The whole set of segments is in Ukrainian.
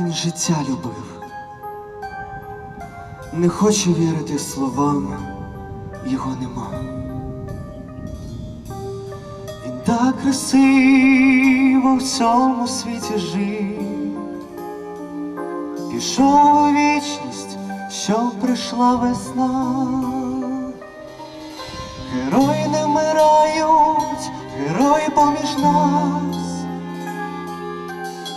Він життя любив. Не хочу вірити словам, його нема. Він так красиво в цьому світі жив, пішов у вічність, що прийшла весна. Герої не вмирають, герої поміж нас.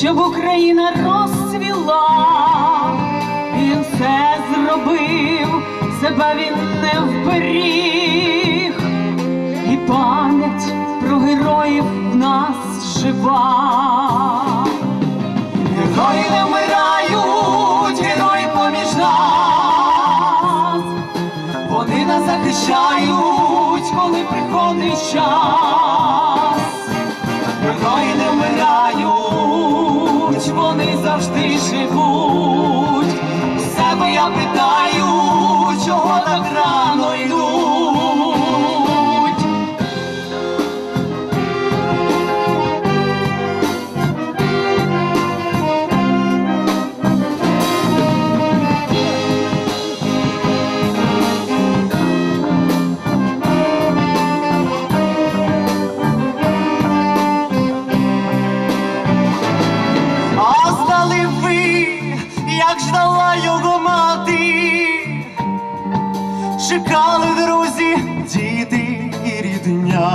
Щоб Україна розцвіла. Він все зробив, себе він не вберіг, і пам'ять про героїв в нас жива. Герої не вмирають, герої поміж нас. Вони нас захищають, коли приходить час. Вони завжди живуть. Себе я питаю, чого так рано йдуть. Як ждала його мати, чекали друзі, діти і рідня,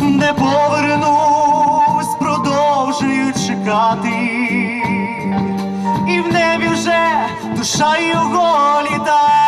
не повернусь, продовжують чекати, і в небі вже душа його літа.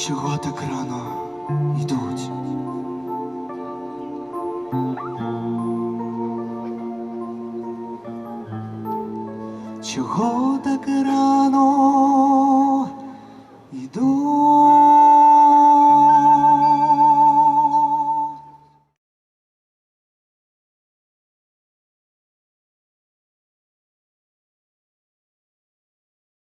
чого так рано йдуть. Чого так рано?